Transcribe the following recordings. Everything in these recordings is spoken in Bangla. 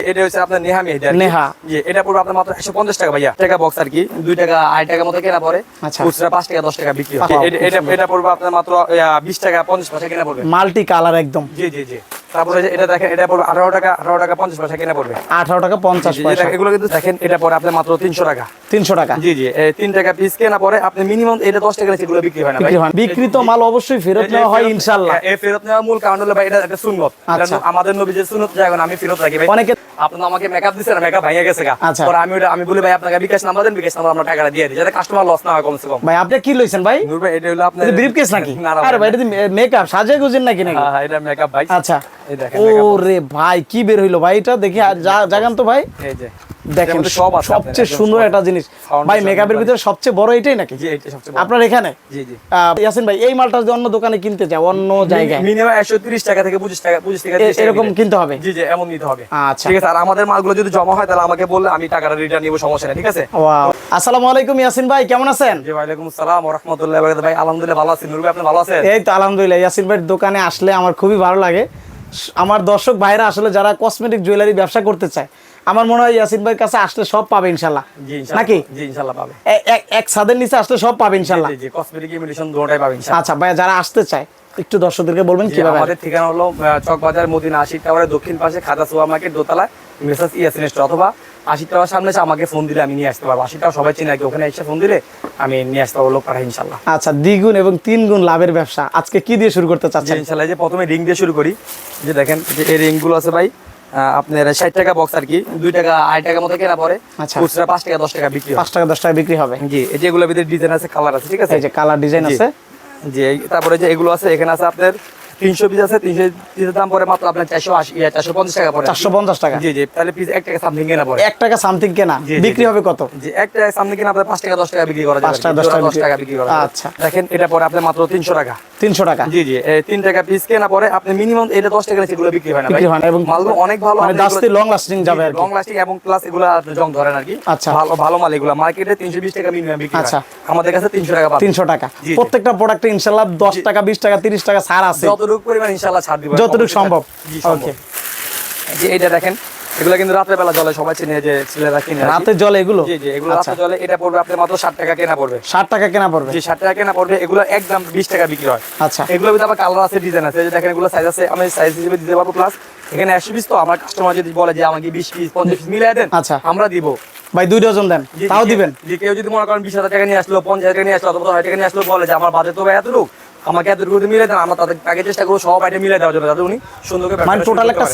এটা হচ্ছে আপনার নেহা মেহেদি নেহা। জি এটা পড়বে আপনার মাত্র একশো পঞ্চাশ টাকা ভাইয়া। টাকা বক্স আর কি। দুই টাকা আড়াই টাকা মতো কেনা পড়ে। আচ্ছা। খুচরা পাঁচ টাকা দশ টাকা বিক্রি হয়। এটা- এটা এটা পড়বে আপনার মাত্র বিশ টাকা পঞ্চাশ পয়সা কেনা পড়বে। মাল্টি কালার একদম। জি জি জি। তারপরে এটা দেখেন এটা পড়বে আঠারো টাকা আঠারো টাকা পঞ্চাশ পয়সা কেনা পড়বে। আঠারো টাকা পঞ্চাশ পয়সা। এগুলো কিন্তু দেখেন এটা পরে আপনার মাত্র তিনশো টাকা। তিনশো টাকা। জি জি তিন টাকা পিস কেনা পরে আপনি মিনিমাম এটা দশ টাকা নিচে বিক্রি হয় না ভাই। বিক্রি হয় বিক্রিত মাল অবশ্যই ফেরত নেওয়া হয় ইনশাল্লাহ এই ফেরত নেওয়ার মূল কারণ হলো ভাই এটা একটা সুন্নত। আমাদের নবী যে সুন্নত জায়গা আমি ফেরত রাখি ভাই। অনেকে আপনার আমাকে মেকআপ মেকআপ গেছে গা। আচ্ছা। পরে আমি ওটা আমি বলি ভাই আপনাকে বিকাশ নাম্বার দেন বিকাশ নাম্বার আমরা টাকাটা দিয়ে দিই যাতে কাস্টমার লস না হয় কমসে কম। ভাই আপনি কি লইছেন ভাই? নূর ভাই এটা হলো আপনার ব্রিফ নাকি? না না আরে ভাই এটা মেকআপ সাজে গুজেন নাকি নাকি? হ্যাঁ, হ্যাঁ, এটা মেকআপ ভাই। আচ্ছা। এই দেখেন ও রে ভাই কি বের হইল ভাই এটা? দেখি জাগান তো ভাই। এই যে দেখেন সব সবচেয়ে সুন্দর একটা জিনিস। ভাই মেকআপের ভিতরে সবচেয়ে বড় এটাই নাকি। আপনার এখানে? ইয়াসিন ভাই এই মালটা যদি অন্য দোকানে কিনতে চাই অন্য জায়গায়। মিনিমাম একশো তিরিশ টাকা থেকে পঁচিশ টাকা পঁচিশ টাকা এ- 30 টাকা এরকম কিনতে। হবে? জি জি এমন নিতে হবে। আচ্ছা। ঠিক আছে আর আমাদের মালগুলো যদি জমা হয় তাহলে আমাকে বললে আমি টাকাটা রিটার্ন নিবো সমস্যা নেই ঠিক আছে? আসসালামু আলাইকুম ইয়াসিন ভাই কেমন আছেন? জি ওয়ালাইকুম আসসালাম ওয়া রাহমাতুল্লাহি ওয়া বারাকাতুহু। ভাই আলহামদুলিল্লাহ ভালো আছি। নুরু ভাই আপনি ভালো আছেন? এই তো আলহামদুলিল্লাহ ইয়াসিন ভাইয়ের দোকানে আসলে আমার খুবই ভালো লাগে। আমার দর্শক ভাইরা আসলে যারা কসমেটিক জুয়েলারি ব্যবসা করতে চায় আমার মনে হয় ইয়াসিন ভাইয়ের কাছে আসলে সব পাবে ইনশাল্লাহ। জি নাকি? জি ইনশাআল্লাহ পাবে। এক- সাদের ছাদের নিচে আসলে সব পাবে ইনশাল্লাহ। জি কসমেটিক ইমিটেশন দুটোই পাবে ইনশাআল্লাহ আচ্ছা ভাই যারা আসতে চায় একটু দর্শকদেরকে বলবেন কি কীভাবে? আমাদের ঠিকানা হলো চকবাজার মদিনা আশিক টাওয়ারের দক্ষিণ পাশে খাজা সুপার মার্কেট দোতলায় মিসেস ইয়াসিন স্টোর অথবা আশিক টাওয়ার সামনে আমাকে ফোন দিলে আমি নিয়ে আসতে পারব। টাওয়ার সবাই চিনে ওখানে এসে ফোন দিলে আমি নিয়ে আসতে পারব লোক পাঠাই ইনশাল্লাহ। আচ্ছা দ্বিগুণ এবং তিন গুণ লাভের ব্যবসা আজকে কি দিয়ে শুরু করতে চাচ্ছেন? ইনশাল্লাহ যে প্রথমে রিং দিয়ে শুরু করি। যে দেখেন যে এই রিংগুলো আছে ভাই আপনার ষাট টাকা বক্স আর কি দুই টাকা আড়াই টাকা মতো কেনা পরে আচ্ছা। খুচরা পাঁচ টাকা দশ টাকা বিক্রি পাঁচ টাকা দশ টাকা বিক্রি হবে। জি এই যে এগুলোর ভিতরে ডিজাইন আছে কালার আছে ঠিক আছে? এই যে কালার ডিজাইন আছে। জি তারপরে যে এগুলো আছে এখানে আছে আপনার তিনশো পিস আছে তিনশো পিসের দাম পরে মাত্র আপনার চারশো আশি চারশো পঞ্চাশ টাকা পরে চারশো পঞ্চাশ টাকা। জি জি তাহলে পিস এক টাকা সামথিং কেনা পরে এক টাকা সামথিং কেনা। বিক্রি হবে কত? জি এক টাকা সামথিং কেনা আপনার পাঁচ টাকা দশ টাকা বিক্রি করা পাঁচ টাকা, দশ টাকা দশ টাকা বিক্রি করা আচ্ছা। দেখেন এটা পরে আপনার মাত্র তিনশো টাকা। তিনশো টাকা। জি জি তিন টাকা পিস কেনা পরে আপনি মিনিমাম এটা দশ টাকা এগুলো বিক্রি হয় না বিক্রি হয় না এবং মালগুলো অনেক ভালো মানে দাস্তি লং লাস্টিং যাবে আর লং লাস্টিং এবং প্লাস এগুলো জং ধরেন আর কি। আচ্ছা। ভালো ভালো মাল এগুলো। মার্কেটে তিনশো বিশ টাকা মিনিমাম বিক্রি আচ্ছা। আমাদের কাছে তিনশো টাকা তিনশো টাকা। প্রত্যেকটা প্রোডাক্টে ইনশাল্লাহ দশ টাকা বিশ টাকা তিরিশ টাকা ছাড় আছে। যতটুকু পরিমাণ ছাড় দিব যতটুকু সম্ভব। ওকে যে এটা দেখেন এগুলো কিন্তু রাতের বেলা জলে সবাই চিনে যে ছেলেরা কিনে। রাতে জলে এগুলো? জি জি এগুলো আচ্ছা। রাতে জলে এটা পড়বে আপনার মাত্র ষাট টাকা কেনা পড়বে। ষাট টাকা কেনা পড়বে? জি টাকা কেনা পড়বে এগুলো একদম বিশ টাকা বিক্রি হয়। আচ্ছা। ভিতরে আবার কালার আছে ডিজাইন আছে। যে দেখেন এগুলো সাইজ আছে আমি সাইজ হিসেবে দিতে পারব প্লাস এখানে একশো পিস তো আমার কাস্টমার যদি বলে যে আমাকে বিশ পিস পঞ্চাশ পিস মিলিয়ে দেন আচ্ছা। আমরা দিব। ভাই দুই ডজন দেন তাও দিবেন? যে কেউ যদি মনে করেন বিশ হাজার টাকা নিয়ে আসলো পঞ্চাশ টাকা নিয়ে আসলো অথবা দশ হাজার টাকা নিয়ে আসলো বলে যে আমার বাজেট তো ভাই এতটুকু আমাকে যদি মিলে দেন আমরা তাদের তাকে চেষ্টা করব সব আইটেম মিলে দেওয়ার জন্য যাতে উনি সুন্দর করে মানে টোটাল একটা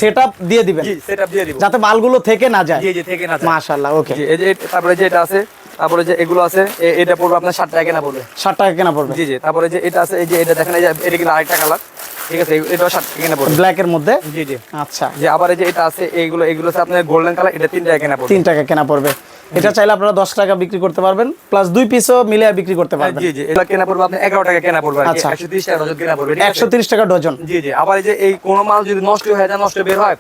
দিয়ে দিবেন। পারে। জি সেটআপ দিয়ে দিব। যাতে মালগুলো থেকে না যায়। জি জি থেকে না যায়। ওকে এই যে তারপরে যে এটা আছে তারপরে যে এগুলো আছে এটা পড়বে আপনার ষাট টাকা কেনা পড়বে। ষাট টাকা কেনা পড়বে। জি জি তারপরে যে এটা আছে এই যে এটা দেখেন এটা কিন্তু আরেকটা কালার ঠিক আছে এটাও ষাট টাকা কেনা পড়বে। ব্ল্যাক এর মধ্যে? জি জি। আচ্ছা। যে আবার এই যে এটা আছে এইগুলো এগুলো আছে আপনার গোল্ডেন কালার এটা তিন টাকা কেনা পড়বে। তিন টাকা কেনা পড়বে। এটা চাইলে আপনারা দশ টাকা বিক্রি করতে পারবেন প্লাস দুই পিসও মিলে বিক্রি করতে পারবেন জি জি এটা কেনা পড়বে আপনি এগারো টাকা কেনা পড়বে আচ্ছা। একশো তিরিশ টাকা ডজন কেনা পড়বে? একশো তিরিশ টাকা ডজন জি জি আবার এই যে এই কোনো মাল যদি নষ্ট হয়ে যায় নষ্ট বের হয়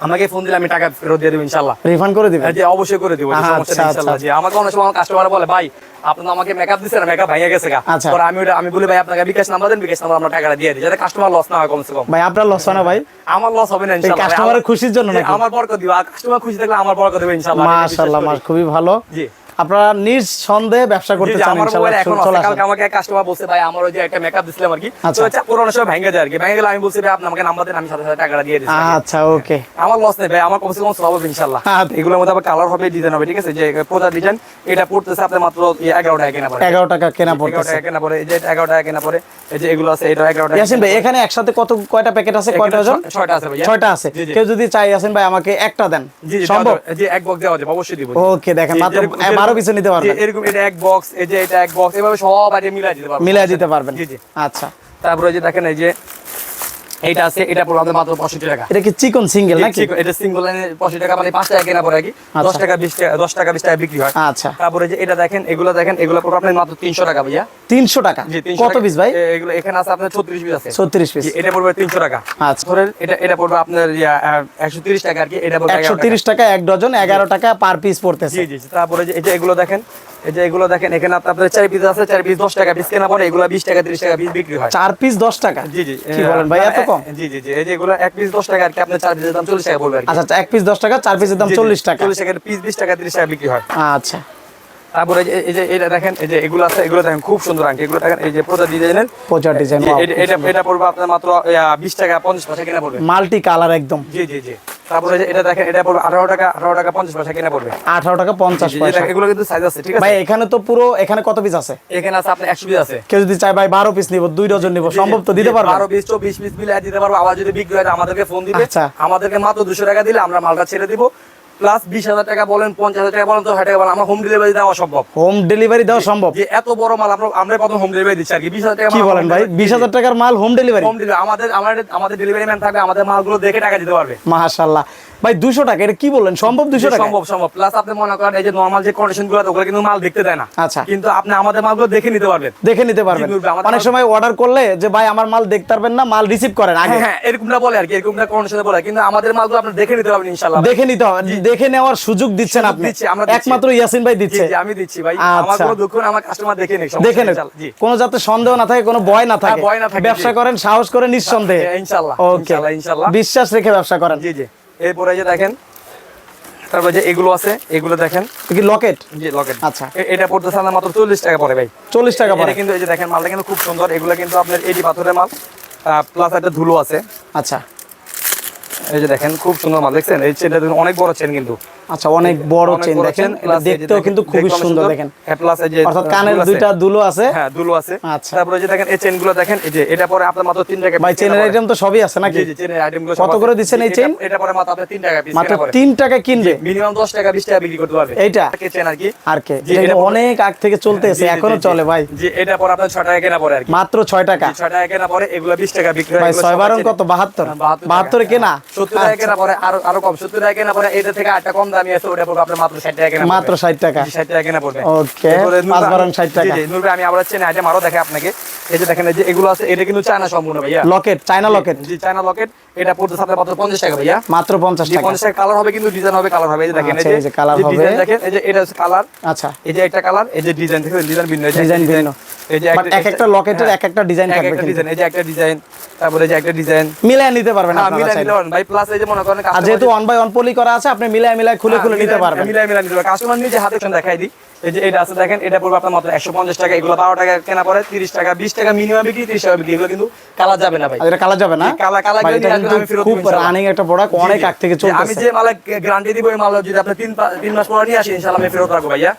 আমাকে ফোন দিলে আমি টাকা ফেরত দিয়ে দেবো ইনশাল্লাহ রিফান্ড করে দিবেন? হ্যাঁ, জি অবশ্যই করে দিব আচ্ছা, সমস্যা আচ্ছা, ইনশাল্লাহ জি আমাকে অনেক সময় কাস্টমার বলে ভাই আপনি আমাকে মেকআপ দিচ্ছেন মেকআপ ভাইয়া গেছে গা। আচ্ছা। পরে আমি ওটা আমি বলি ভাই আপনাকে বিকাশ নাম্বার দেন বিকাশ নাম্বার আমরা টাকাটা দিয়ে দিই যাতে কাস্টমার লস না হয় কমসে কম। ভাই আপনার লস হয় না ভাই? আমার লস হবে না ইনশাল্লাহ কাস্টমারের খুশির জন্য নাকি? আমার বরকত দিব কাস্টমার খুশি থাকলে আমার বরকত দেবে ইনশাল্লাহ মাশাআল্লাহ। মাস খুবই ভালো। জি। আপনারা নিজ সন্দেহে ব্যবসা করতে চান আমার ইনশাল্লাহ এখন কালকে আমাকে এক কাস্টমার বলছে ভাই আমার ওই যে একটা মেকআপ দিছিলাম আর কি। তো হচ্ছে পুরোনো সময় ভেঙে যায় আর কি ভেঙে গেলে আমি বলছি ভাই আপনি আমাকে নাম্বার দেন আমি সাথে সাথে টাকাটা দিয়ে দিচ্ছি আচ্ছা ওকে। আমার লস নেই ভাই আমার কমসে কম সব হবে। এগুলোর মধ্যে আবার কালার হবে ডিজাইন হবে ঠিক আছে? যে প্রচার ডিজাইন এটা পড়তেছে আপনার মাত্র এগারো টাকা কেনা পড়ে। এগারো টাকা কেনা এগারো পড়তেছে। টাকা কেনা পড়ে এই যে এটা এগারো টাকা কেনা পড়ে এই যে এগুলো আছে এটা এগারো টাকা ইয়াসিন ভাই এখানে একসাথে কত কয়টা প্যাকেট আছে? কয়টা আছে ছয়টা আছে। কেউ যদি চাই ইয়াসিন ভাই আমাকে একটা দেন। সম্ভব? সম্ভব এক বক্স দেওয়া যাবে অবশ্যই দিব। ওকে দেখেন মাত্র যেরকম- কিছু নিতে পারবেন। এরকম এটা এক বক্স এই যে এটা এক বক্স এভাবে সব আইটেম মিলাই দিতে পারবেন। মিলাই দিতে পারবেন। জি, জি। আচ্ছা। তারপরে যে দেখেন এই যে এইটা আছে এটা পড়বে আমাদের মাত্র পঁয়ষট্টি টাকা। এটা কি চিকন সিঙ্গেল নাকি? এটা সিঙ্গল লাইনে পঁয়ষট্টি টাকা মানে পাঁচ টাকা কেনা পড়ে কি। দশ আচ্ছা। টাকা বিশ টাকা দশ টাকা বিশ টাকা বিক্রি হয়। আচ্ছা। তারপরে যে এটা দেখেন এগুলো দেখেন এগুলো পড়বে আপনার মাত্র তিনশো টাকা ভাইয়া। তিনশো টাকা? জি, 300 কত পিস ভাই? এগুলো এখানে আছে আপনার ছত্রিশ পিস আছে। ছত্রিশ পিস এটা পড়বে তিনশো টাকা। আচ্ছা। ধরেন এটা এটা পড়বে আপনার একশো তিরিশ টাকা আর কি এটা পড়বে একশো 11 টাকা। এক ডজন এগারো টাকা পার পিস পড়তেছে। জি জি। তারপরে যে এটা এগুলো দেখেন এই যে এগুলো দেখেন এখানে আপনার আপনার চার পিস আছে চার পিস দশ টাকা পিস কেনা পরে এগুলো বিশ টাকা তিরিশ টাকা পিস বিক্রি হয়। চার পিস দশ টাকা? জি জি। কি বলেন ভাই এত কম? জি জি জি এই যে এগুলো এক পিস দশ টাকা আর কি আপনার চার পিসের দাম চল্লিশ টাকা পড়বে আচ্ছা এক পিস দশ টাকা চার পিসের দাম চল্লিশ টাকা। চল্লিশ টাকা পিস বিশ টাকা তিরিশ টাকা বিক্রি হয়। আচ্ছা। তারপরে এই যে- এটা দেখেন এই যে এগুলো আছে এগুলো দেখেন খুব সুন্দর আংটি। এগুলো দেখেন এই যে প্রজা ডিজাইনের প্রচার ডিজাইন এটা এটা পড়বে আপনার মাত্র বিশ টাকা পঞ্চাশ পয়সা কেনা পড়বে। মাল্টি কালার একদম। জি জি জি। তারপরে এটা দেখেন এটা পড়বে আঠারো টাকা আঠারো টাকা পঞ্চাশ পয়সা কেনা পড়বে। আঠারো টাকা পঞ্চাশ জি, জি, পয়সা। এগুলো কিন্তু সাইজ আছে ঠিক ভাই এখানে তো পুরো এখানে কত পিস আছে? এখানে আছে পিস আছে। কেউ যদি চায় ভাই বারো পিস নিব দুই ডজন নিব সম্ভব তো দিতে পারব বারো বিশ চব্বিশ পিস মিলে দিতে পারব। আবার যদি বিক্রি হয় আমাদেরকে ফোন দিবে। আচ্ছা। আমাদেরকে মাত্র দুশো টাকা দিলে আমরা মালটা ছেড়ে দিব। প্লাস বিশ হাজার টাকা বলেন পঞ্চাশ হাজার টাকা বলেন তো টাকা বলেন আমরা হোম ডেলিভারি দেওয়া সম্ভব হোম ডেলিভারি দেওয়া সম্ভব? যে এত বড় মাল আমরা আমরা প্রথম হোম ডেলিভারি দিচ্ছি আর কি। বিশ হাজার টাকা কি বলেন ভাই? বিশ হাজার টাকার মাল হোম ডেলিভারি হোম ডেলিভারি আমাদের আমাদের ডেলিভারি ম্যান থাকবে আমাদের মালগুলো দেখে টাকা দিতে পারবে। মাশাল্লাহ ভাই দুশো টাকা এটা কি বললেন? সম্ভব দুশো টাকা? সম্ভব সম্ভব। প্লাস আপনি মনে করেন এই যে নর্মাল যে কন্ডিশনগুলো ওগুলো কিন্তু মাল দেখতে দেয় না। আচ্ছা। কিন্তু আপনি আমাদের মালগুলো দেখে নিতে পারবেন। দেখে নিতে পারবেন। অনেক সময় অর্ডার করলে যে ভাই আমার মাল দেখতে পারবেন না মাল রিসিভ করেন আগে। হ্যাঁ হ্যাঁ এরকমটা বলে আর কি এরকমটা কন্ডিশনে বলে। কিন্তু আমাদের মালগুলো আপনি দেখে নিতে পারবেন ইনশাল্লাহ দেখে নিতে হবে। দেখে নেওয়ার সুযোগ দিচ্ছেন আপনি। আমরা একমাত্র ইয়াসিন ভাই দিচ্ছে। আমি দিচ্ছি ভাই। আচ্ছা। আমার কোনো দুঃখ নেই, আমার কাস্টমার দেখে নেই দেখে নেন। কোনো যাতে সন্দেহ না থাকে কোনো ভয় না থাকে। হ্যাঁ, ভয় না থাকে, ব্যবসা করেন সাহস করে নিঃসন্দেহে। হ্যাঁ, ইনশাল্লাহ, ওকে ইনশাল্লাহ। বিশ্বাস রেখে ব্যবসা করেন। জি জি। এরপরে যে দেখেন তারপরে যে এগুলো আছে এগুলো দেখেন। কি লকেট? জি লকেট। আচ্ছা। এটা পড়তেছে আপনার মাত্র চল্লিশ টাকা পড়ে ভাই। চল্লিশ টাকা পড়ে। কিন্তু এই যে দেখেন মালটা কিন্তু খুব সুন্দর। এগুলো কিন্তু আপনার এডি পাথরের মাল প্লাস একটা ধুলো আছে। আচ্ছা। এই যে দেখেন খুব সুন্দর মাল দেখছেন? এই চেনটা অনেক বড় চেন কিন্তু। আচ্ছা অনেক বড় চেন দেখেন এটা দেখতেও কিন্তু খুবই সুন্দর দেখেন। হ্যাঁ প্লাস এই যে অর্থাৎ কানের দুইটা দুলো আছে। হ্যাঁ দুলো আছে। আচ্ছা। তারপরে যে দেখেন এই চেনগুলো দেখেন এই যে এটা পরে আপনার মাত্র তিন টাকা ভাই চেনের আইটেম তো সবই আছে নাকি? জি জি চেনের আইটেমগুলো কত করে দিচ্ছেন এই chain? এটা পরে মাত্র আপনার তিন টাকা পিস মাত্র কেনা পড়ে তিন টাকা কিনবে? মিনিমাম দশ টাকা বিশ টাকা বিক্রি করতে পারবে। এইটা? চেন আর কি? আর কে? এটা পরে- অনেক আগ থেকে চলতেছে এখনও। চলে ভাই। জি এটা পরে আপনার ছয় টাকা কেনা পড়ে আর কি। মাত্র ছয় টাকা। জি, ছয় টাকা কেনা পরে এগুলো বিশ টাকা বিক্রি হয় ভাই এগুলো ছয় সবাই বারণ কত বাহাত্তর। হ্যাঁ, বাহাত্তর টাকা। বাহাত্তরে কেনা? সত্তর টাকা কেনা পরে আরও আরও কম। সত্তর টাকা কেনা পরে এটা থেকে আটটা কম দামি আছে ওটা পড়বে আপনার মাত্র ষাট টাকা কেনা মাত্র পড়বে। 60 টাকা। জি, 60 টাকা কেনা পড়বে। ওকে, পাঁচ বারণ 60 টাকা। জি, জি, নূর আমি আবার চেন আইটেম আরও দেখে আপনাকে। এই যে দেখেন এই যে এগুলো আছে এটা কিন্তু চায়না সম্পূর্ণ ভাইয়া। লকেট চায়না লকেট জি চায়না লকেট এটা পড়তেছে আপনার মাত্র পঞ্চাশ টাকা ভাইয়া মাত্র পঞ্চাশ জি টাকা পঞ্চাশ টাকা কালার হবে কিন্তু ডিজাইন হবে কালার হবে এই যে দেখেন আচ্ছা, এই যে colour হবে। দেখেন এই যে এটা হচ্ছে কালার আচ্ছা এই যে একটা কালার এই যে ডিজাইন থেকে ডিজাইন ভিন্ন ডিজাইন ভিন্ন এই যে এক একটা লকেটের এক একটা ডিজাইন থাকবে একটা ডিজাইন এই যে একটা ডিজাইন তারপরে যে একটা ডিজাইন মিলাই নিতে পারবেন হ্যাঁ আপনারা। নিতে পারেন ভাই প্লাস এই যে মনে করেন যেহেতু ওয়ান বাই ওয়ান পলি করা আছে আপনি মিলাই মিলাই খুলে খুলে হ্যাঁ, নিতে পারবেন মিলাই মিলাই নিতে পারবেন কাস্টমার নিজে হাতে দেখাই দিই এই যে এটা আছে দেখেন এটা পড়বে আপনার মাত্র একশো পঞ্চাশ টাকা এগুলো বারো টাকা কেনা পরে তিরিশ টাকা বিশ টাকা মিনিমাম বিক্রি তিরিশ টাকা বিক্রি এগুলো কিন্তু কালা যাবে না ভাই। এটা কালা যাবে না? কালা- কালা খুব রানিং একটা প্রোডাক্ট অনেক আগ থেকে আমি যে মালা গ্যারান্টি দিব এই মালা যদি আপনি তিন তিন মাস পরে নিয়ে আসি ইনশাল্লাহ আমি ফেরত রাখব ভাইয়া।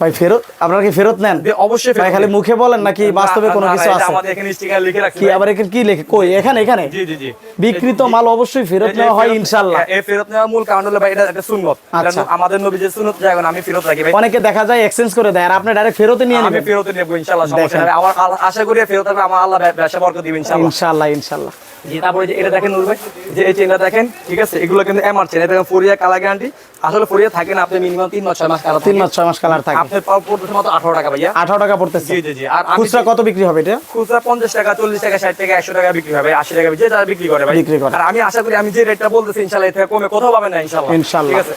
ভাই ফেরত? আপনারা কি ফেরত নেন? অবশ্যই ভাই খালি মুখে বলেন নাকি বাস্তবে কোনো কিছু আছে? আমাদের এখানে স্টিকার লিখে রাখছি কি আবার এখানে কি লেখে? কই এখানে এখানে? জি জি জি। বিক্রিত মাল অবশ্যই ফেরত নেওয়া হয় ইনশাল্লাহ এই ফেরত নেওয়ার মূল কারণ হলো ভাই এটা একটা সুন্নত। আচ্ছা। আমাদের নবী যে সুন্নত যায় আমি ফেরত রাখি ভাই। অনেকে দেখা যায় এক্সচেঞ্জ করে দেয় আর আপনি ডাইরেক্ট ফেরতে নিয়ে আমি নেবেন। ফেরত নেব ইনশাআল্লাহ সমস্যা। নেই আমার আশা করি ফেরত হবে আমার আল্লাহ ব্য- ব্যবসা বরকত দিবেন ইনশাআল্লাহ। ইনশাল্লাহ ইনশাল্লাহ জি তারপরে এটা দেখেন নুর ভাই যে এই চেনটা দেখেন ঠিক আছে এগুলো কিন্তু এমআর চেন এটা ফোরিয়া কালার গ্যারান্টি আসলে ফোরিয়া থাকে না আপনি মিনিমাম তিন মাস ছয় মাস কালার তিন মাস ছয় মাস কালার থাকে। আপনার পাও পড়তেছে মাত্র আঠারো টাকা ভাইয়া। আঠারো টাকা পড়তেছে। জি জি জি। আর খুচরা কত বিক্রি হবে এটা? খুচরা পঞ্চাশ টাকা চল্লিশ টাকা ষাট টাকা একশো টাকা বিক্রি হবে আশি টাকা যে যারা বিক্রি করে ভাই। বিক্রি করে। আর আমি আশা করি আমি যে রেটটা বলতেছি ইনশাল্লাহ এটা কমে কোথাও পাবেন না ইনশাল্লাহ ইনশাল্লাহ। ঠিক আছে?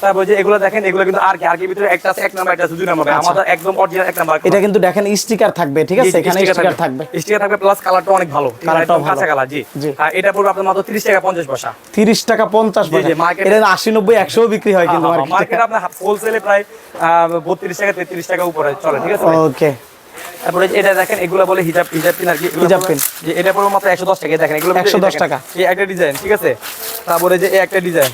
তারপর যে এগুলো দেখেন এগুলো কিন্তু আর কি আর কি ভিতরে একটা আছে এক নাম্বার একটা আছে দুই নাম্বার আমাদের একদম অরিজিনাল এক নাম্বার এটা কিন্তু দেখেন স্টিকার থাকবে ঠিক আছে? এখানে স্টিকার থাকবে। স্টিকার থাকবে প্লাস কালারটা অনেক ভালো। একদম কাঁচা। কালার জি। আর এটা পড়বে আপনার মাত্র 30 টাকা 50 পয়সা। তিরিশ টাকা পঞ্চাশ জি, পয়সা। জি, market- এটা আশি নব্বই একশো বিক্রি হয় কিন্তু মার্কেটে আপনার হোলসেলে প্রায় বত্রিশ টাকা তেত্রিশ টাকা উপরে চলে ঠিক আছে? ওকে। তারপরে এটা দেখেন এগুলো বলে হিজাব হিজাব পিন আর কি হিজাব পিন। যে এটা পড়বে মাত্র 110 টাকা দেখেন এগুলো 110 টাকা। এই একটা ডিজাইন ঠিক আছে? তারপরে যে এই একটা ডিজাইন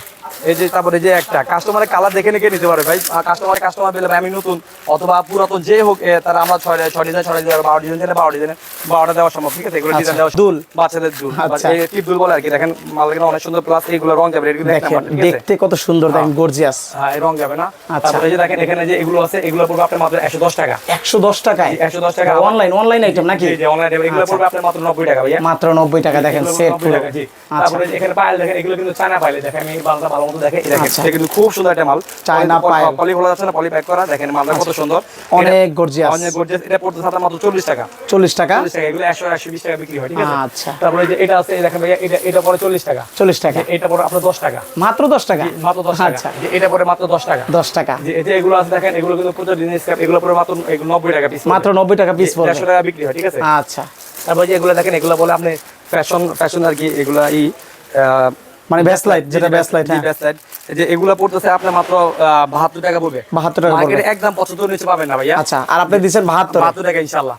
এই যে তারপরে যে একটা কাস্টমারের কালার দেখে নিয়ে নিতে পারে ভাই। কাস্টমার কাস্টমার পেলে আমি নতুন অথবা পুরাতন যে হোক তারা আমরা ছয় ছয় ডিজাইন ছয় ডিজাইন বারো ডিজাইন বারো ডিজাইন বারোটা দেওয়া সম্ভব ঠিক আছে? এগুলো আচ্ছা, ডিজাইন দেওয়া দুল। বাচ্চাদের দুল। আচ্ছা। এই টিপ দুল বলে আর কি দেখেন মাল দেখেন অনেক সুন্দর প্লাস এইগুলো রং যাবে কিন্তু আছে? দেখতে কত সুন্দর দেখেন গর্জিয়াস হ্যাঁ এই রং যাবে না। আচ্ছা। তারপরে যে দেখেন এখানে যে এগুলো আছে এগুলো পড়বে আপনার মাত্র একশো দশ টাকা। একশো দশ টাকায়? একশো দশ টাকা। অনলাইন অনলাইন আইটেম নাকি? online এগুলো আচ্ছা। পড়বে আপনার মাত্র নব্বই টাকা ভাইয়া। মাত্র নব্বই টাকা দেখেন সেট পুরো। আচ্ছা। তারপরে এখানে পায়েল দেখেন এগুলো কিন্তু চায়না পায়েল দেখেন আমি বাংলা ভালো মতো দেখেন দেখেন আচ্ছা। এটা কিন্তু খুব সুন্দর একটা মাল। চায়না পায়েল। পলি খোলা যাচ্ছে না পলি প্যাক করা। দেখেন মালটা কত সুন্দর। অনেক gorgeous। অনেক গর্জিয়াস এটা পড়তে সাথে মাত্র চল্লিশ টাকা। চল্লিশ টাকা? চল্লিশ টাকা। এগুলো একশো একশো টাকা বিক্রি হয় ঠিক আছে? আচ্ছা। তারপরে যে এটা আছে দেখেন ভাইয়া এটা এটা পরে চল্লিশ টাকা। চল্লিশ টাকা। এটা পরে আপনার দশ টাকা। মাত্র দশ টাকা? মাত্র টাকা। আচ্ছা। এটা মাত্র দশ টাকা। দশ টাকা। যে যে এগুলো আছে দেখেন এগুলো কিন্তু প্রচুর এগুলো মাত্র এগুলো নব্বই টাকা পিস মাত্র নব্বই টাকা পিস টাকা বিক্রি হয় ঠিক আছে? আচ্ছা। তারপরে যে এগুলো দেখেন এগুলো বলে আপনি ফ্যাশন ফ্যাশন আর কি এগুলা ই মানে ব্যাসলাইট যেটা ব্যাসলাইট হ্যাঁ। ব্যাসলাইট যে এগুলো পড়তেছে আপনার মাত্র বাহাত্তর টাকা পড়বে। 72 টাকা মার্কেটে একদম পঁচাত্তর নিচে পাবেন না ভাইয়া। আচ্ছা আর আপনি দিচ্ছেন বাহাত্তর। বাহাত্তর টাকা ইনশাল্লাহ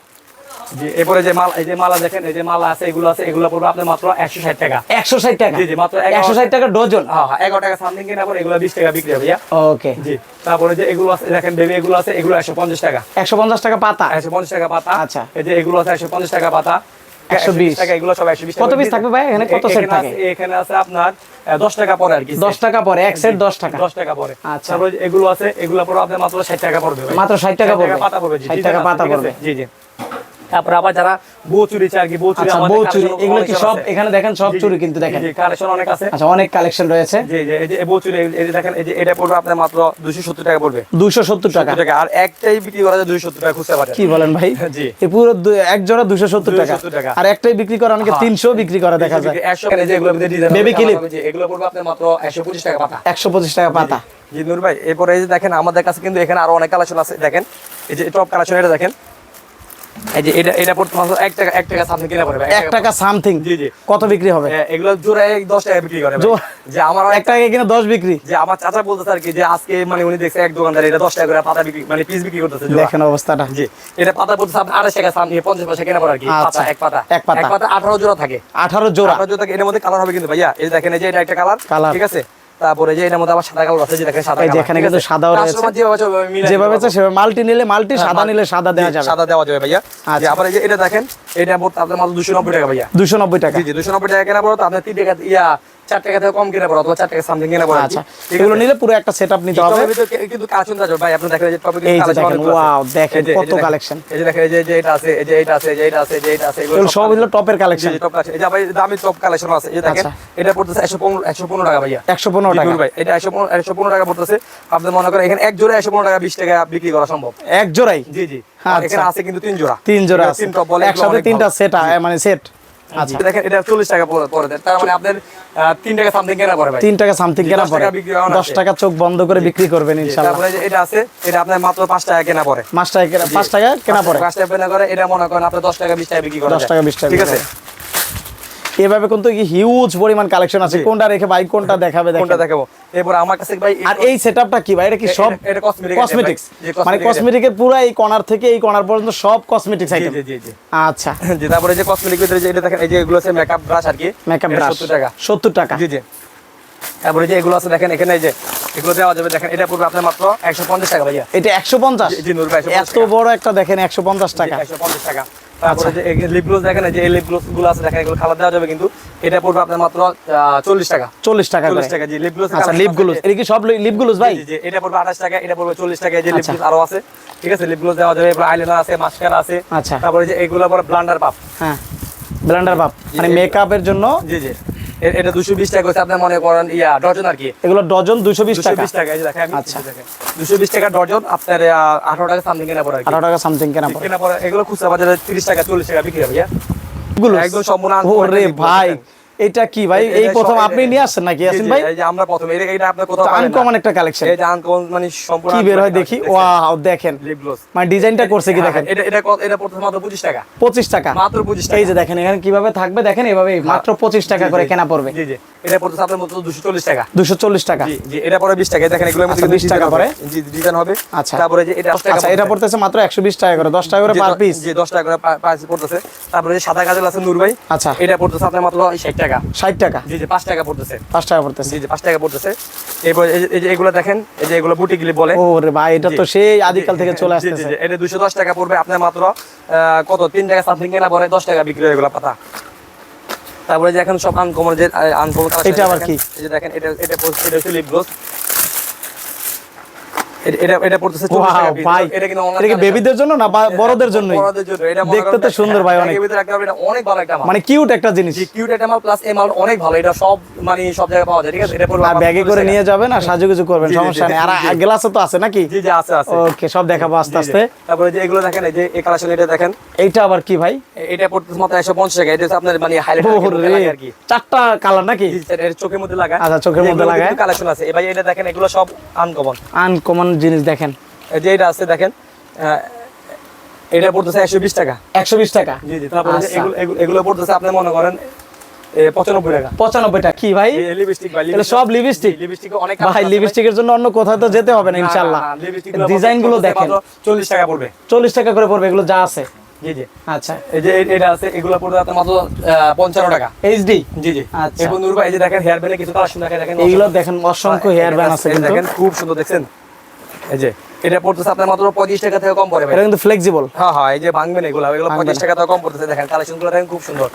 জি এরপরে যে মাল এই যে মালা দেখেন এই যে মালা আছে এগুলো আছে এগুলো পড়বে আপনার মাত্র একশো ষাট টাকা। একশো ষাট টাকা? জি, জি, মাত্র একশো ষাট টাকা ডজন? হ্যাঁ হ্যাঁ এগারো টাকা সামথিং কিনা পরে এগুলো বিশ টাকা বিক্রি হবে ভাইয়া। ওকে জি তারপরে যে এগুলো আছে দেখেন বেবি এগুলো আছে এগুলো একশো পঞ্চাশ টাকা। একশো পঞ্চাশ টাকা পাতা? একশো পঞ্চাশ টাকা পাতা। আচ্ছা। এই যে এগুলো আছে একশো পঞ্চাশ টাকা পাতা। 120 টাকা এগুলো সব একশো বিশ কত piece থাকবে ভাই? এখানে কত সেট থাকে? এখানে আছে আপনার আহ, দশ টাকা পরে আর কি দশ টাকা পরে এক সেট দশ টাকা দশ টাকা পরে আচ্ছা। তারপরে এগুলো আছে এগুলো পরে আপনার মাত্র ষাট টাকা পড়বে মাত্র 60 টাকা পড়বে। পাতা পড়বে 60 টাকা পাতা পড়বে। জি জি তারপরে আবার যারা বউ চুরি কি বউ চুরি আচ্ছা বউ চুরি এগুলো কি সব এখানে দেখেন সব চুরি কিন্তু দেখেন কালেকশন অনেক আছে আচ্ছা অনেক কালেকশন রয়েছে জি জি এই যে বউ চুরি এই যে দেখেন এই যে এটা পড়বে আপনার মাত্র দুশো সত্তর টাকা পড়বে দুশো সত্তর টাকা টাকা আর একটাই বিক্রি করা যায় দুশো সত্তর টাকা খুচরা বাজারে কি বলেন ভাই জি। এই পুরো এক জোড়া দুশো সত্তর টাকা 270 টাকা। আর একটাই বিক্রি করে অনেকে হ্যাঁ। তিনশো বিক্রি করে দেখা যায় একশো এই যে এগুলোর ডিজাইন Baby clip। এগুলো পড়বে আপনার মাত্র একশো পঁচিশ টাকা পাতা একশো পঁচিশ টাকা পাতা জি নূর ভাই এরপরে এই যে দেখেন আমাদের কাছে কিন্তু এখানে আরও অনেক কালেকশন আছে দেখেন এই যে টপ কালেকশন এটা দেখেন এই যে এটা এটা পড়তে মাত্র এক টাকা এক টাকা সামনে কিনা পড়বে এক টাকা সামথিং জি, জি। কত বিক্রি হবে? এগুলো জোড়ায় দশ টাকা বিক্রি করে যে আমার টাকা কিনে বিক্রি? যে আমার চাচা বলতেছে আর কি যে আজকে মানে উনি দেখছে এক দোকানদার এটা টাকা করে পাতা বিক্রি মানে পিস বিক্রি করতেছে জোড়া। দেখেন অবস্থাটা। জি। এটা পাতা আপনি টাকা পয়সা কেনা পড়ে আর কি আচ্ছা। পাতা এক পাতা। এক পাতা। এক পাতা আঠারো জোড়া থাকে। আঠারো জোড়া। আঠারো জোড়া থাকে এর মধ্যে কালার হবে কিন্তু ভাইয়া। এই দেখেন এই যে এটা একটা কালার ঠিক আছে? তারপরে যে এটা মধ্যে আবার সাদা কালার আছে যেটাকে সাদা এই যে এখানে কিন্তু সাদাও রয়েছে। যেভাবে চাই সেভাবে মাল্টি নিলে মাল্টি সাদা নিলে সাদা দেওয়া যাবে। সাদা দেওয়া যাবে ভাইয়া। আচ্ছা। আবার এই যে এটা দেখেন এটা আপনার মাত্র দুশো নব্বই টাকা ভাইয়া। দুশো নব্বই টাকা। জি নব্বই টাকা কেনা পড়ো তো আপনার তিন টাকা ইয়া চার টাকা থেকে কম কেনা পড়ো অথবা চার টাকা সামথিং কেনা পড়ো আচ্ছা এগুলো? নিলে পুরো একটা সেট আপ নিতে হবে কিন্তু কালেকশন আছে ভাই আপনি দেখেন যে কালেকশন দেখেন, কত collection। এই যে দেখেন এই যে এটা আছে এই যে এটা আছে এই যে এটা আছে এই যে এটা আছে এগুলো সব হলো টপের কালেকশন top collection। এই যে এই দামি টপ কালেকশন আছে এই দেখেন আচ্ছা। এটা পড়তেছে একশো পনেরো একশো পনেরো টাকা ভাইয়া একশো পনেরো জি, টাকা ভাই এটা একশো পনেরো একশো পনেরো টাকা পড়তেছে আপনি মনে করেন এখানে এক জোড়া একশো পনেরো টাকা বিশ টাকা বিক্রি করা সম্ভব এক জোড়াই জি জি আর আচ্ছা। এখানে আছে কিন্তু তিন জোড়া তিন জোড়া আছে তিন টপ বলে একসাথে তিনটা সেট মানে সেট আচ্ছা। দেখেন এটা চল্লিশ টাকা পরে দেন। তার মানে তিন টাকা সামথিং কেনা পড়ে ভাই। তিন টাকা সামথিং কেনা পড়ে টাকা বিক্রি হওয়া দশ আছে। টাকা চোখ বন্ধ করে বিক্রি করবেন তারপরে এটা আছে এটা আপনার মাত্র পাঁচ টাকা কেনা পড়ে পাঁচ টাকা কেনা- পাঁচ টাকা কেনা পড়ে পাঁচ টাকা কেনা করে এটা মনে করেন আপনার দশ টাকা বিশ টাকা বিক্রি করে দশ টাকা, 20 টাকা ঠিক আছে? এভাবে কিন্তু হিউজ পরিমাণ কালেকশন আছে। কোনটা রেখে ভাই কোনটা দেখাবে কোনটা দেখাবো? এরপর আমার কাছে ভাই আর এই সেটআপটা কি ভাই? এটা কি সব এটা- কসমেটিক্স মানে কসমেটিকের পুরো এই কর্নার থেকে এই কর্নার পর্যন্ত সব কসমেটিক্স আইটেম জি জি জি। আচ্ছা। জি তারপরে যে কসমেটিক ভিতরে যে এটা দেখেন এই যে এগুলো আছে মেকআপ ব্রাশ আর কি। মেকআপ ব্রাশ 70 টাকা। সত্তর টাকা। জি জি। তারপরে যে এগুলো আছে দেখেন এখানে এই যে এগুলো দেওয়া যাবে দেখেন এটা পড়বে আপনার মাত্র একশো পঞ্চাশ টাকা ভাইয়া। এটা একশো পঞ্চাশ? জি, জি, নূর ভাই, এত বড় একটা দেখেন একশো পঞ্চাশ টাকা। একশো পঞ্চাশ টাকা। তারপরে যে লিপ গ্লোস দেখেন এই লিপ গ্লোসগুলো আছে দেখেন এগুলো খাবার দেওয়া যাবে কিন্তু এটা পড়বে আপনার মাত্র চল্লিশ টাকা। চল্লিশ টাকা করে। চল্লিশ টাকা জি লিপ গ্লোস আচ্ছা লিপগুলো এটা কি সব লিপগুলো ভাই? জি, এটা পড়বে আঠাশ টাকা এটা পড়বে চল্লিশ টাকা যে লিপ আচ্ছা। গ্লোস আরও আছে। ঠিক আছে লিপ গ্লোস দেওয়া যাবে এরপর আইলাইনার আছে মাস্কারা আছে। আচ্ছা। তারপরে যে এগুলো পরে ব্লান্ডার পাপ হ্যাঁ ব্লেন্ডার বাপ মানে। মেকআপের জন্য জি জি। এটা দুশো বিশ টাকা হচ্ছে আপনি মনে করেন ইয়া ডজন আর কি এগুলো ডজন দুশো বিশ দুশো টাকা বিশ টাকা এই দেখেন আচ্ছা। দুশো বিশ টাকা ডজন আপনার আঠারো টাকা সামথিং কেনা পড়ে আর কি আঠারো টাকা সামথিং কেনা পড়ে কেনা পড়ে এগুলো খুচরা বাজারে তিরিশ টাকা চল্লিশ টাকা বিক্রি হবে ইয়া। এগুলো একদম সম্পূর্ণ ওরে ভাই। এটা কি ভাই? এই প্রথম আপনি নিয়ে আসছেন নাকি জি, ভাই? এই যে আমরা প্রথম এটা এটা আপনার কোথাও পাবেন আনকমন একটা কালেকশন এই যে আনকমন মানে সম্পূর্ণ কি বের হয় দেখি? ওয়াও দেখেন। মানে ডিজাইনটা করছে কি দেখেন? এটা এটা কত- এটা পড়তেছে মাত্র পঁচিশ টাকা। পঁচিশ টাকা। মাত্র পঁচিশ টাকা। এই যে দেখেন এখানে কীভাবে থাকবে দেখেন এভাবে মাত্র পঁচিশ টাকা করে কেনা পড়বে। জি জি। এটা পড়তেছে আপনার মতো দুশো চল্লিশ টাকা। দুশো চল্লিশ টাকা। জি জি। এটা পরে বিশ টাকা। দেখেন এগুলো মধ্যে 20 টাকা পরে? জি ডিজাইন হবে। আচ্ছা। তারপরে যে এটা 10 টাকা আচ্ছা এটা পড়তেছে। মাত্র একশো বিশ টাকা করে দশ টাকা করে পার পিস জি দশ টাকা করে পাঁচ পড়তেছে। তারপরে যে সাদা গাজল আছে নূর ভাই আচ্ছা। এটা পড়তেছে আপনার মাত্র ষাট টাকা। ষাট টাকা। জি জি 5 টাকা পড়তেছে। 5 টাকা পড়তেছে। জি জি 5 টাকা পড়তেছে। এরপর এই যে- এগুলো দেখেন এই যে এগুলো বুটি গিলি বলে। ওরে ভাই এটা তো সেই আদিকাল থেকে চলে আসছে জি, জি, এটা দুশো দশ টাকা পড়বে। আপনার মাত্র কত? তিন টাকা সামথিং কেনা পরে দশ টাকা বিক্রি হয় এগুলো পাতা। তারপরে যে এখন সব আনকমন যে আনকমন এটা আবার কি? এই যে দেখেন এটা এটা এটা হচ্ছে লিপ গ্লোস এটা- এটা এটা পড়তেছে 40 Wow, টাকা piece। ভাই এটা কিন্তু এটা কি বেবিদের জন্য না বড়দের জন্যই বড়দের জন্য। এটা দেখতে তো সুন্দর ভাই অনেক ভিতরে রাখতে এটা অনেক ভালো একটা মানে কিউট একটা জিনিস জি, একটা মাল plus এই মাল অনেক ভালো। এটা সব মানে সব জায়গায় পাওয়া যায়, ঠিক আছে? এটা পড়বে আর ব্যাগে করে নিয়ে যাবেন আর সাজুগুজু করবেন সমস্যা নেই আর। গ্লাসও তো আছে নাকি জি, জি, আছে, আছে। ওকে সব দেখাবো আস্তে। আস্তে তারপরে যে এগুলো দেখেন এই যে এই কালেকশন এটা দেখেন এইটা আবার কি ভাই এটা পড়তেছে মাত্র 150 টাকা এটা আপনার মানে হাইলাইট আর কি চারটা কালার নাকি চোখের মধ্যে লাগায় আচ্ছা, চোখের মধ্যে লাগায়। কালেকশন আছে এবার এটা দেখেন এগুলো সব আনকমন আনকমন জিনিস দেখেন। এই যে এটা আছে দেখেন এটা পড়তেছে 120 টাকা। একশো বিশ টাকা? জি জি তারপরে আচ্ছা। এগুলো এগুলো- এগুলো পড়তেছে আপনি মনে করেন 95 টাকা। পঁচানব্বই টাকা। কি ভাই? লিপস্টিক সব লিপস্টিক লিপস্টিক অনেক ভাই লিপস্টিকের জন্য অন্য কোথাও তো যেতে হবে না ইনশাল্লাহ ডিজাইনগুলো দেখেন। 40 টাকা পড়বে। চল্লিশ টাকা করে পড়বে এগুলো যা আছে। জি জি। আচ্ছা। এই যে এটা আছে এগুলো পড়বে আপনার মাত্র আহ, 55 টাকা। এইচডি জি জি। আচ্ছা। এবং নূর এই যে দেখেন হেয়ার ব্যান্ডে কিছু কালেকশন দেখেন এইগুলো দেখেন অসংখ্য হেয়ার ব্যান্ড আছে দেখেন খুব সুন্দর দেখছেন? এই যে এটা পড়তেছে আপনার মাত্র 25 টাকা থেকে কম পড়ে এটা কিন্তু ফ্লেক্সিবল হ্যাঁ হ্যাঁ এই যে ভাঙবেন এগুলো এগুলো পঁচিশ টাকা থেকে কম পড়তেছে দেখেন কালেকশনগুলো দেখেন খুব সুন্দর।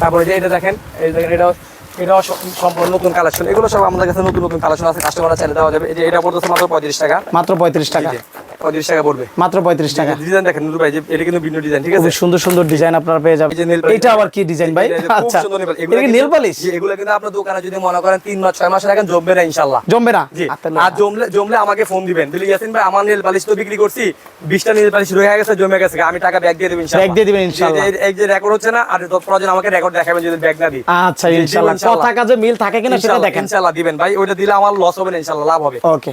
তারপরে যে এটা দেখেন এই দেখেন এটা এটাও সম্পূর্ণ নতুন কালেকশন এগুলো সব আমাদের কাছে নতুন নতুন কালেকশন আছে কাস্টমার চাইলে দেওয়া যাবে। এই যে এটা পড়তেছে মাত্র পঁয়ত্রিশ টাকা। মাত্র পঁয়ত্রিশ টাকা। টাকা পড়বে। মাত্র পঁয়ত্রিশ টাকা। ডিজাইন দেখেন নুরু ভাই এটা কিন্তু ভিন্ন ডিজাইন ঠিক আছে? খুবই সুন্দর সুন্দর ডিজাইন আপনারা পেয়ে যাবেন। এই যে nail polish- এটা আবার কি ডিজাইন ভাই? এটা যে খুব আচ্ছা। সুন্দর nail polish। এটা নেল পালিশ এগুলো কিন্তু আপনার দোকানে যদি মনে করেন তিন মাস ছয় মাস রাখেন জমবে না ইনশাল্লাহ জমবে না? আর জমলে জমলে আমাকে ফোন দিবেন। দিলে ইয়াসিন ভাই আমার নেল পালিশ তো বিক্রি করছি। বিশটা নেল পালিশ রয়ে গেছে জমে গেছে। আমি টাকা ব্যাগ দিয়ে দেবো দিবেন। এই- যে রেকর্ড হচ্ছে না আর প্রয়োজন আমাকে রেকর্ড দেখাবেন যদি ব্যাগ না দিই। আচ্ছা। কথা কাজে মিল থাকে কিনা সেটা দেখেন। দিবেন। ভাই ওইটা দিলে আমার লস হবে না ইনশাল্লাহ লাভ হবে। ওকে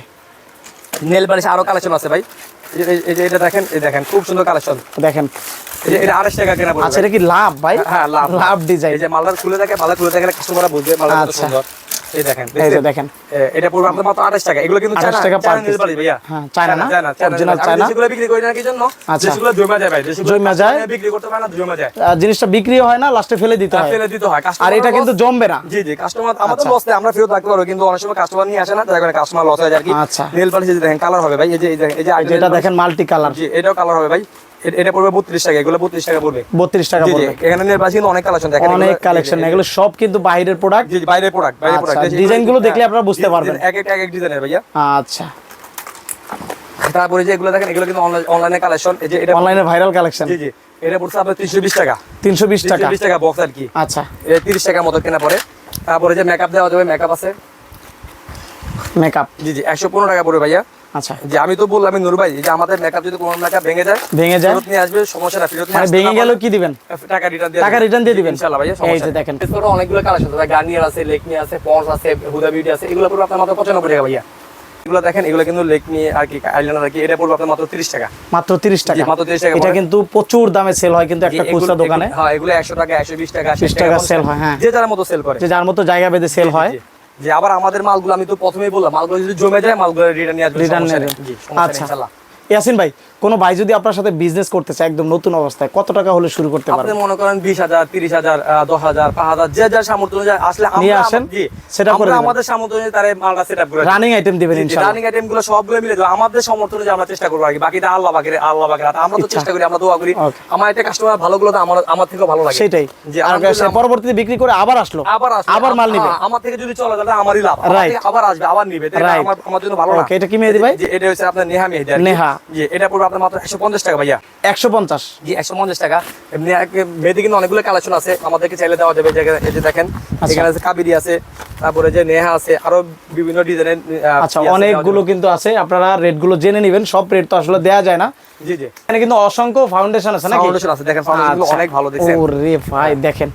নেল পালিশ আরও কালেকশন আছে ভাই। এই যে- এটা দেখেন এই দেখেন খুব সুন্দর কালেকশন দেখেন। এটা আড়াইশ টাকা কেনা আচ্ছা এটা কি লাভ ভাই? হ্যাঁ লাভ। লাভ ডিজাইন এই যে মালদার খুলে থাকে মালদার খুলে দেখে কাস্টমাররা বুঝবে মালদার কত আচ্ছা। সুন্দর। এই দেখেন এই যে দেখেন এটা পড়বে আপনার মাত্র 28 টাকা এগুলো কিন্তু 28 টাকা per China piece। nail polish ভাইয়া হ্যাঁ, চায়না না? চায়না চায়না Original আমি চায়না? দেশিগুলো বিক্রি করি না কি জন্য। জমা যায় ভাই জমা যায়? বিক্রি করতে পারে না জমা যায় জিনিসটা বিক্রিও হয় না লাস্টে ফেলে দিতে হয় ফেলে দিতে হয় আর এটা কিন্তু জমবে না জি জি কাস্টমার আমাদের আচ্ছা। লস নেই আমরা ফেরত রাখতে পারব কিন্তু অনেক সময় কাস্টমার নিয়ে আসে না তাই করে কাস্টমার লস হয়ে যায় আর কি আচ্ছা। নেল পালিশ দেখেন কালার হবে ভাই এই যে এই যে এই যেটা দেখেন মাল্টি কালার জি এটাও কালার হবে ভাই এটা পড়বে 32 টাকা এগুলো 32 টাকা পড়বে। বত্রিশ টাকা পড়বে। এখানে অনেক কালেকশন দেখেন অনেক কালেকশন এগুলো সব কিন্তু বাইরের প্রোডাক্ট জি বাইরের প্রোডাক্ট বাইরের আচ্ছা, ডিজাইনগুলো দেখলে আপনারা বুঝতে পারবেন। এক একটা এক এক ডিজাইনের ভাইয়া। আচ্ছা। তারপরে যে এগুলো দেখেন এগুলো কিন্তু অনলাইনে কালেকশন এই যে এটা অনলাইনে ভাইরাল কালেকশন জি জি এটা পড়ছে আপনার 320 টাকা। টাকা 320 টাকা। বক্স আর কি। আচ্ছা। এটা 30 টাকার মতো কেনা পড়ে। তারপরে যে মেকআপ দেওয়া যাবে মেকআপ আছে। মেকআপ জি জি 115 টাকা পড়ে ভাইয়া। আচ্ছা। যে আমি তো বললাম আমি নুর ভাই যে আমাদের মেকআপ যদি কোনো মেকআপ ভেঙে যায় ভেঙে যায়? ফেরত নিয়ে আসবে সমস্যা না ফেরত মানে ভেঙে না কি দিবেন? টাকা রিটার্ন দিয়ে টাকা return দিয়ে দিবেন? ইনশাআল্লাহ ভাইয়া এই যে দেখেন। এছাড়াও অনেকগুলো কালেকশন আছে গার্নিয়ার আছে লেকমি আছে পন্স আছে হুদা বিউটি আছে এগুলো পুরো আপনার মাত্র 95 টাকা ভাইয়া। এগুলো দেখেন এগুলো কিন্তু লেকমি আর কি আইলাইনার আর কি এটা পড়বে আপনার মাত্র 30 টাকা। মাত্র তিরিশ টাকা। জি, মাত্র 30 টাকা এটা কিন্তু প্রচুর দামে সেল হয় কিন্তু একটা খুচরা দোকানে। হ্যাঁ এগুলো 100 টাকা 120 টাকা 20 টাকা sell হয়, হ্যাঁ। যে যার মতো সেল করে। যে যার মতো জায়গা বেঁধে সেল হয়। যে আবার আমাদের মালগুলো আমি তো প্রথমেই বললাম মালগুলো যদি জমে যায় মালগুলো রিটার্ন নিয়ে আসবে রিটার্ন নিয়ে আচ্ছা। ইয়াসিন ভাই কোনো ভাই যদি আপনার সাথে বিজনেস করতে চায় একদম নতুন অবস্থায় কত টাকা হলে শুরু করতে আপনি পারবে মনে করেন বিশ হাজার তিরিশ হাজার দশ হাজার পাঁচ হাজার যে যার সামর্থ্য অনুযায়ী আসলে আমরা নিয়ে আসেন, setup করে আমাদের সামর্থ্য অনুযায়ী তারা মালটা সেট আপ করে রানিং আইটেম দিবেন ইনশাআল্লাহ রানিং আইটেমগুলো সবগুলো মিলে দেবো আমাদের সামর্থ্য অনুযায়ী আমরা চেষ্টা করব আর কি। বাকিটা আল্লাহ বাকির আল্লাহ হাতে। আমরা তো চেষ্টা করি আমরা দোয়া করি। আমার একটা কাস্টমার ভালো গুলো তো আমার আমার থেকে ভালো লাগে। সেটাই। যে আর পরবর্তীতে বিক্রি করে আবার আসলো। আবার আসবে আবার মাল নিবে। আমার থেকে যদি চলে তাহলে আমারই লাভ। আবার আসবে আবার নিবে। এটা আমার আমার জন্য ভালো লাগে এটা কি মেহেদি ভাই? এটা হচ্ছে আপনার নেহা মেহেদি নেহা। জি এটা পড়বে আপনার মাত্র 150 টাকা ভাইয়া। একশো পঞ্চাশ। জি একশো পঞ্চাশ টাকা। এমনি মেয়েদের কিন্তু অনেকগুলো কালেকশন আছে। আমাদেরকে চাইলে দেওয়া যাবে এই যে দেখেন। আচ্ছা। এখানে আছে কাবেরি আছে তারপরে যে নেহা আছে আরও বিভিন্ন ডিজাইনের আচ্ছা অনেকগুলো কিন্তু আছে। আপনারা রেটগুলো জেনে নেবেন সব রেট তো আসলে দেয়া যায় না। জি জি। এখানে কিন্তু অসংখ্য ফাউন্ডেশন আছে নাকি? ফাউন্ডেশন আছে। দেখেন ফাউন্ডেশন আচ্ছা। অনেক ভালো দেখছেন। ওরে ভাই দেখেন।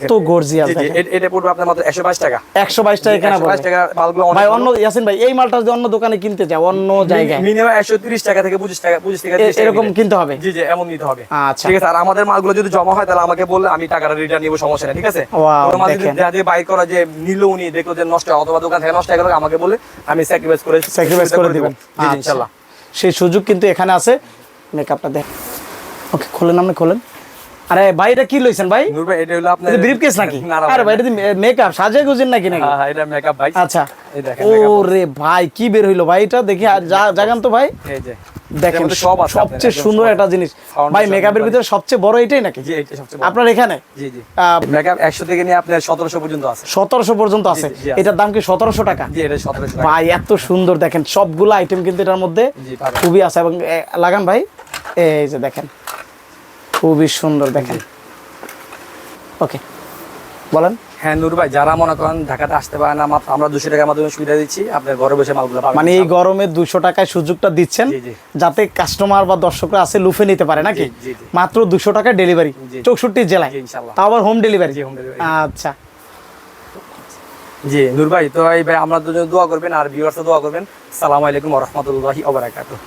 কত গর্জিয়াস এটা পড়বে আপনার মাত্র টাকা। একশো বাইশ টাকা এখানে 122 টাকা মালগুলো ভাই অন্য ইয়াসিন ভাই এই মালটা যদি অন্য দোকানে কিনতে চাও অন্য জায়গায়। মিনিমাম একশো তিরিশ টাকা থেকে পঁচিশ টাকা পঁচিশ টাকা এ- 30 টাকা এরকম কিনতে হবে? জি জি এমন নিতে হবে। আচ্ছা। ঠিক আছে আর আমাদের মালগুলো যদি জমা হয় তাহলে আমাকে বললে আমি টাকাটা রিটার্ন নিবো সমস্যা নেই ঠিক আছে? Wow, মাল যদি যা বাই করা যে নিল উনি দেখল যে নষ্ট অথবা দোকান থেকে নষ্ট গেল আমাকে বলে আমি স্যাক্রিফাইস করে স্যাক্রিফাইস করে দিবেন জি জি, আচ্ছা। সেই সুযোগ কিন্তু এখানে আছে। মেকআপটা দেখ। ওকে খোলেন আপনি খোলেন। আরে ভাই এটা কি লইছেন ভাই? নূর ভাই এটা হলো আপনার এটা নাকি? আরে ভাই এটা মেকআপ সাজে গুজেন নাকি নাকি? হ্যাঁ, হ্যাঁ, এটা মেকআপ ভাই। আচ্ছা। এই দেখেন ভাই কি বের হইল ভাই এটা? দেখি জাগান তো ভাই। এই যে দেখেন সব সবচেয়ে সুন্দর একটা জিনিস। ভাই মেকআপের ভিতরে সবচেয়ে বড় এটাই নাকি? জি এটা সবচেয়ে আপনার এখানে? জি জি। মেকআপ একশো থেকে নিয়ে আপনার সতেরোশো পর্যন্ত আছে। সতেরোশো পর্যন্ত আছে। এটার দাম কি সতেরোশো টাকা? জি এটা সতেরোশো ভাই এত সুন্দর দেখেন সবগুলো আইটেম কিন্তু এটার মধ্যে খুবই আছে। এবং লাগান ভাই। এই যে দেখেন খুবই সুন্দর দেখেন। ওকে বলেন। হ্যাঁ নূর ভাই যারা মনে করেন ঢাকাতে আসতে পারেন না আমরা দুশো টাকার মাধ্যমে সুবিধা দিচ্ছি। আপনার ঘরে বসে মালগুলো মানে এই গরমে দুশো টাকায় সুযোগটা দিচ্ছেন। যাতে কাস্টমার বা দর্শকরা আছে লুফে নিতে পারে নাকি। মাত্র দুশো টাকা ডেলিভারি চৌষট্টি জেলায়। তাও আবার হোম ডেলিভারি আচ্ছা। জি নূর ভাই তো এই ভাই আপনার জন্য দোয়া করবেন আর ভিউয়ার্সও দোয়া করবেন। সালাম আলাইকুম রহমতুল্লাহি ওবরাকাতুহ